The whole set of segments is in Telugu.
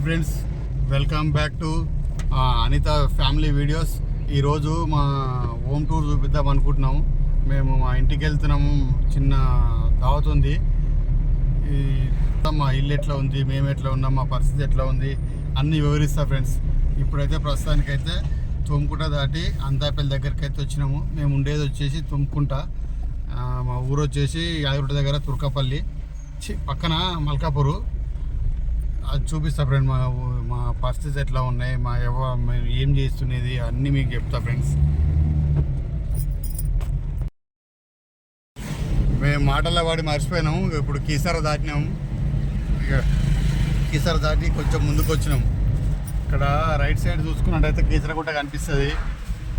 Hi friends welcome back to Anitha family videos ఈరోజు మా హోమ్ టూర్ చూపిద్దాం అనుకుంటున్నాము. మేము మా ఇంటికి వెళ్తున్నాము. చిన్న దావత్ ఉంది. మా ఇల్లు ఎట్లా ఉంది? మేము ఎట్లా ఉన్నాం? మా పరిస్థితి ఎట్లా ఉంది? అన్నీ వివరిస్తా ఫ్రెండ్స్ ఇప్పుడైతే ప్రస్తుతానికైతే తుమ్కుంట దాటి అంతాపల్లి దగ్గరికి అయితే వచ్చినాము. మేము ఉండేది వచ్చేసి తుమ్కుంట. మా ఊరు వచ్చేసి యాదగుట్ట దగ్గర తుర్కపల్లి. చి, పక్కన మల్కాపూరు. అది చూపిస్తా ఫ్రెండ్ మా మా పరిస్థితి ఎట్లా ఉన్నాయి? మా ఎవ మేము ఏం చేస్తున్నది? అన్నీ మీకు చెప్తా ఫ్రెండ్స్ మేము మాటల్లో వాడి మర్చిపోయినాము ఇప్పుడు కీసర దాటినాము ఇక కీసర దాటి కొంచెం ముందుకు వచ్చినాము ఇక్కడ రైట్ సైడ్ చూసుకున్నట్టయితే కీసర గుట్ట కనిపిస్తుంది.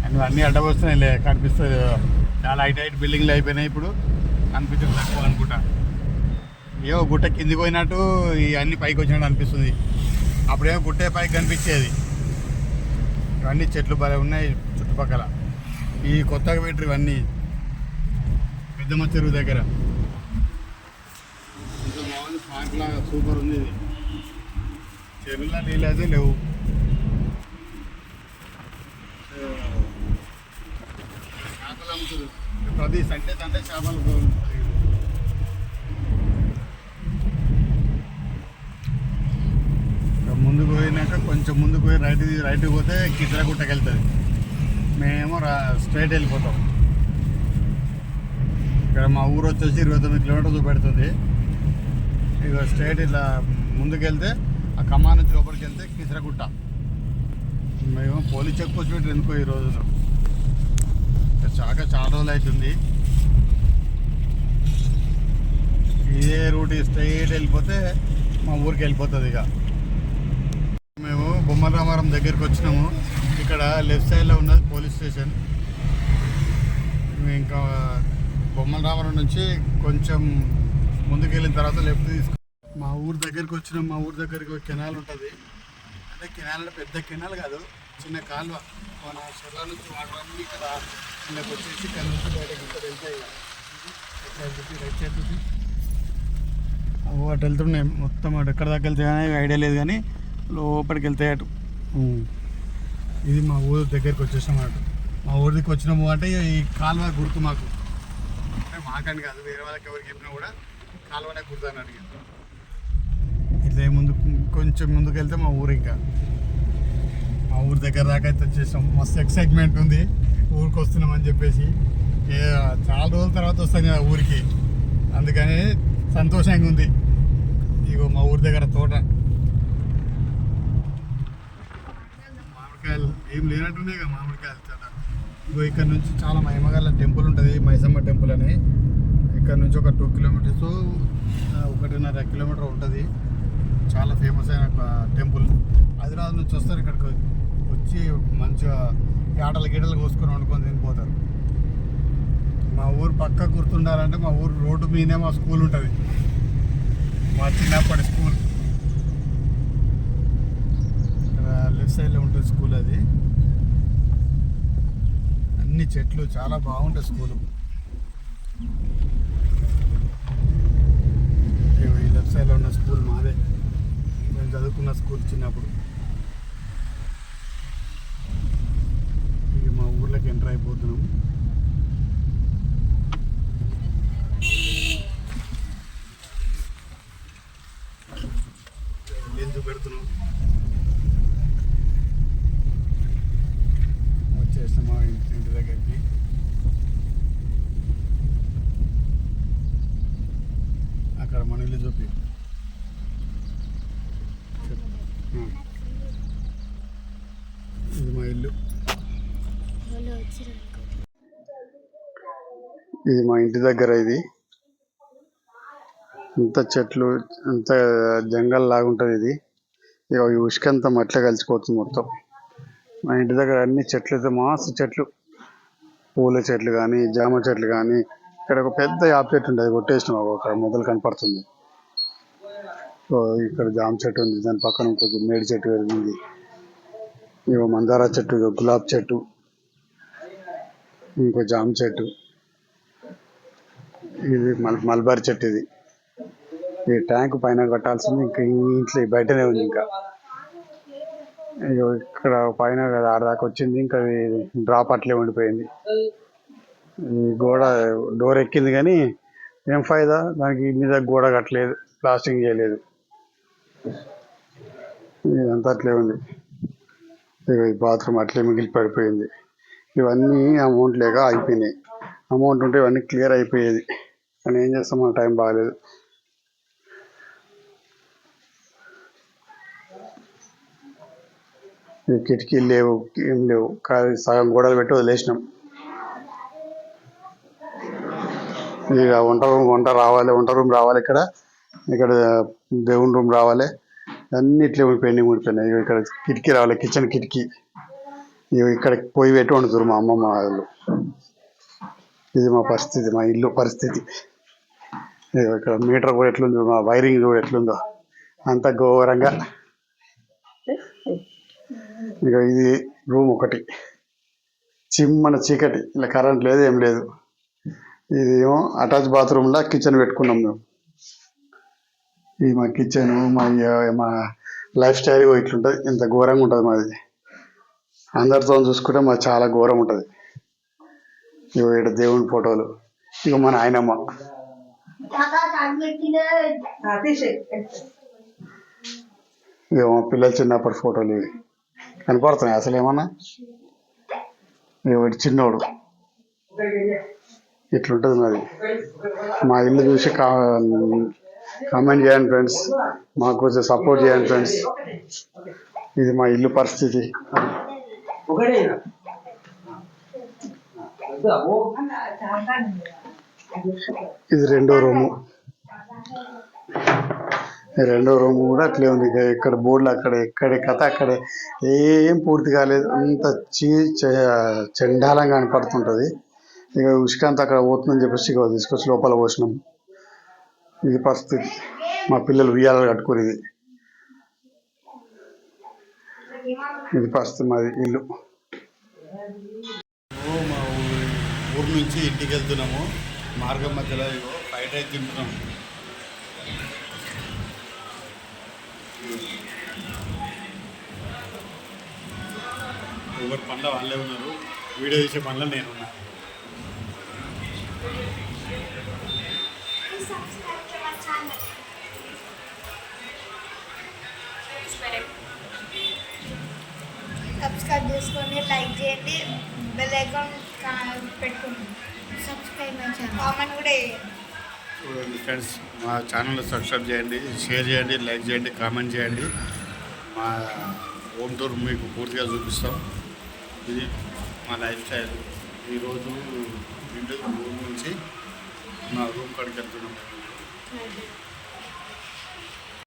అండ్ అన్నీ అడ్డవస్తున్నాయి కనిపిస్తుంది. చాలా హైట్ హైట్ బిల్డింగ్లు అయిపోయినాయి ఇప్పుడు. కనిపించడం తక్కువ అనుకుంటా. ఏవో గుట్ట కిందికి పోయినట్టు ఈ అన్ని పైకి వచ్చినట్టు అనిపిస్తుంది. అప్పుడేమో గుట్టే పైకి కనిపించేది. ఇవన్నీ చెట్లు భలే ఉన్నాయి చుట్టుపక్కల. ఈ కొత్తగా పెట్టరు ఇవన్నీ. పెద్దమ్మ చెరువు దగ్గర. ఇంత బాగుంది పార్క్ లాగా సూపర్ ఉంది ఇది. చెరువులో నీళ్ళు అయితే లేవు. చేపలు అమ్ముతారు ప్రతి సండే సండే చేపలు బాగుంటాయి. ఇక ముందుకు పోయినాక కొంచెం ముందుకు పోయి రైట్ రైట్ పోతే కిచరాగుట్టకి వెళ్తుంది మేము రా స్ట్రైట్ వెళ్ళిపోతాం. ఇక్కడ మా ఊరు వచ్చేసి ఇరవై తొమ్మిది కిలోమీటర్లు పెడుతుంది ఇక స్ట్రైట్ ఇలా ముందుకెళ్తే ఆ ఖమ్మా నుంచి లోపలికి వెళ్తే కిచరాగుట్ట మేము పోలీస్ చెక్ పోస్ట్ పెట్టి ఎందుకో ఈ రోజులో చాక చాలా రోజులు అవుతుంది ఇదే రూట్ స్ట్రైట్ వెళ్ళిపోతే మా ఊరికి వెళ్ళిపోతుంది ఇక. బొమ్మల బొమ్మరామారం దగ్గరికి వచ్చినాము. ఇక్కడ లెఫ్ట్ సైడ్లో ఉన్నది పోలీస్ స్టేషన్. మేము ఇంకా బొమ్మరామారం నుంచి కొంచెం ముందుకు వెళ్ళిన తర్వాత లెఫ్ట్ తీసుకు మా ఊరు దగ్గరికి వచ్చినాం. మా ఊరు దగ్గరికి ఒక కెనాల్ ఉంటుంది. అంటే కెనాల్ పెద్ద కెనాల్ కాదు చిన్న కాలువ. మన చెర్ల నుంచి వాటర్ అన్ని ఇక్కడ కిందకి వచ్చేసి ఇక్కడ బయటకు ఇక్కడ వెళ్తాయి రైట్ సైడ్ రైట్ సైడ్ అటు వెళ్తున్నాయి. మొత్తం అటు ఎక్కడ దాకా వెళ్తాయి ఐడియా లేదు కానీ లోపలికి వెళ్తాయి అటు ఇది మా ఊరు దగ్గరికి వచ్చేసాం అటు. మా ఊరి దగ్గరికి వచ్చినాము అంటే ఈ కాలువ గుర్తు మాకు. అంటే మాకని కాదు వేరే వాళ్ళకి ఎవరికి చెప్పినా కూడా కాలువనే గుర్తు అని అడిగారు. ఇట్లా ముందు కొంచెం ముందుకు వెళ్తే మా ఊరు ఇంకా. మా ఊరి దగ్గర దాకా అయితే వచ్చేసాం. మస్తు ఎక్సైట్మెంట్ ఉంది. ఊరికి వస్తున్నాం అని చెప్పేసి. ఏ చాలా రోజుల తర్వాత వస్తాం కదా ఊరికి. అందుకని సంతోషంగా ఉంది. ఇగో మా ఊరి దగ్గర తోట. మామిడికాయలు ఏం లేనట్టున్నాయి కదా మామిడికాయలు చాలా. ఇగో ఇక్కడ నుంచి చాలా మహిమగల టెంపుల్ ఉంటుంది మైసమ్మ టెంపుల్ అని. ఇక్కడ నుంచి ఒక టూ కిలోమీటర్స్ ఒకటిన్నర కిలోమీటర్ ఉంటుంది. చాలా ఫేమస్ అయిన ఒక టెంపుల్. హైదరాబాద్ నుంచి వస్తారు ఇక్కడికి వచ్చి మంచిగా ఆటలు గీటలు కోసుకొని వండుకొని తినిపోతారు. మా ఊరు పక్క గుర్తుండాలంటే మా ఊరు రోడ్డు మీదే మా స్కూల్ ఉంటుంది. మా చిన్నప్పటి స్కూల్ ఇక్కడ లెఫ్ట్ సైడ్లో ఉంటుంది స్కూల్ అది. అన్ని చెట్లు చాలా బాగుంటుంది స్కూలు. ఈ లెఫ్ట్ సైడ్లో ఉన్న స్కూల్ మాదే. మేము చదువుకున్న స్కూల్ చిన్నప్పుడు. ఇక మా ఊర్లోకి ఎంటర్ అయిపోతున్నాము లెన్స్ పెడుతున్నాం వచ్చేస్తాం మా ఇంటి ఇంటి దగ్గరికి అక్కడ మన ఇల్లు చూపి ఇది మా ఇల్లు. ఇది మా ఇంటి దగ్గర ఇది. ఇంత చెట్లు ఇంత జంగల్ లాగా ఉంటుంది ఇది. ఇక ఈ ఉసుకంతా మట్ల కలిసిపోతుంది మొత్తం. మా ఇంటి దగ్గర అన్ని చెట్లు అయితే మస్తు చెట్లు. పూల చెట్లు కానీ జామ చెట్లు కానీ ఇక్కడ ఒక పెద్ద యాప్ చెట్టు ఉంటుంది అది ఒక మొదలు కనపడుతుంది. ఇక్కడ జామ చెట్టు ఉంది. దాని పక్కన ఇంకొక మేడి చెట్టు పెరిగింది. ఇగో మందార చెట్టు ఇగో గులాబ్ చెట్టు ఇంకో జామ చెట్టు. ఇది మల్ చెట్టు ఇది. ఈ ట్యాంక్ పైన కట్టాల్సింది ఇంకా ఇంట్లో బయటనే ఉంది ఇంకా. ఇగో ఇక్కడ పైన ఆడదాకా వచ్చింది. ఇంకా డ్రాప్ అట్లే ఉండిపోయింది. ఈ గోడ డోర్ ఎక్కింది కానీ ఏం ఫైదా దానికి మీద గోడ కట్టలేదు ప్లాస్టింగ్ చేయలేదు. ఇదంతా అట్లే ఉంది. ఇక ఈ బాత్రూమ్ అట్లే మిగిలి పడిపోయింది ఇవన్నీ అమౌంట్ లేక అయిపోయినాయి. అమౌంట్ ఉంటే ఇవన్నీ క్లియర్ అయిపోయేది. కానీ ఏం చేస్తాం? మన టైం బాగాలేదు. ఈ కిటికీలు లేవు ఏం లేవు. కానీ సగం గోడలు పెట్టి వదిలేసినాం. ఇక వంట రూమ్ వంట రావాలి వంట రూమ్ రావాలి ఇక్కడ. ఇక్కడ దేవుని రూమ్ రావాలి. అన్ని ఇట్లే పెండింగ్ ఉండిపోయినాయి ఇగో ఇక్కడ కిటికీ రావాలి కిచెన్ కిటికీ. ఇక్కడ పొయ్యి పెట్టి వండుతారు మా అమ్మమ్మ వాళ్ళు. ఇది మా పరిస్థితి మా ఇల్లు పరిస్థితి. ఇగో ఇక్కడ మీటర్ కూడా ఎట్లుందో మా వైరింగ్ కూడా ఎట్లుందో. అంత ఘోరంగా. ఇక ఇది రూమ్ ఒకటి. చిమ్మన చీకటి. ఇలా కరెంట్ లేదు ఏం లేదు. ఇది ఏమో అటాచ్ బాత్రూమ్లో కిచెన్ పెట్టుకున్నాం మేము. ఇది మా కిచెన్ మా మా లైఫ్ స్టైల్ ఇట్లుంటుంది. ఇంత ఘోరంగా ఉంటుంది మాది. అందరితో చూసుకుంటే మాది చాలా ఘోరం ఉంటుంది. ఇగో ఇక్కడ దేవుని ఫోటోలు. ఇక మా నాయనమ్మ ఇక మా పిల్లలు చిన్నప్పటి ఫోటోలు ఇవి. కనపడుతున్నాయి అసలు ఏమన్నా? ఇవి చిన్నోడు. ఇట్లుంటుంది మాది. మా ఇల్లు చూసి కా కామెంట్ చేయండి ఫ్రెండ్స్ మాకు కొంచెం సపోర్ట్ చేయండి ఫ్రెండ్స్ ఇది మా ఇల్లు పరిస్థితి. ఇది రెండో రూము. రెండో రూమ్ కూడా అట్లే ఉంది. ఇక ఇక్కడ బోర్డులు అక్కడ ఎక్కడ కథ అక్కడే. ఏం పూర్తి కాలేదు. అంత చీ చ- చండాలంగా కనపడుతుంటుంది. ఇక ఉష్కాంత్ అక్కడ పోతుందని చెప్పేసి ఇక తీసుకొచ్చి లోపల పోసినాం. ఇది పరిస్థితి మా పిల్లలు ఉయ్యాలు కట్టుకునేది. ఇది ఇది పరిస్థితి మాది ఇల్లు. మా ఊరు నుంచి ఇంటికి వెళ్తున్నాము. మార్గం మధ్యలో బయట ఫ్రైడ్ రైస్ తింటున్నాము ఎవరి పనుల వాళ్ళే ఉన్నారు. వీడియో చేసే పనులు నేనున్నా. సబ్స్క్రైబ్ చేసుకోండి లైక్ చేయండి. బెల్ ఐకాన్ పెట్టుకోండి. సబ్స్క్రైబ్ కామెంట్ కూడా చేయండి. చూడండి ఫ్రెండ్స్ మా ఛానల్ సబ్స్క్రైబ్ చేయండి షేర్ చేయండి లైక్ చేయండి కామెంట్ చేయండి. మా హోమ్ టూర్ మీకు పూర్తిగా చూపిస్తాం. ఇది మా లైఫ్ స్టైల్ ఈరోజు ఇంటి రూమ్ నుంచి మా రూమ్ కాడికి వెళ్తున్నాం.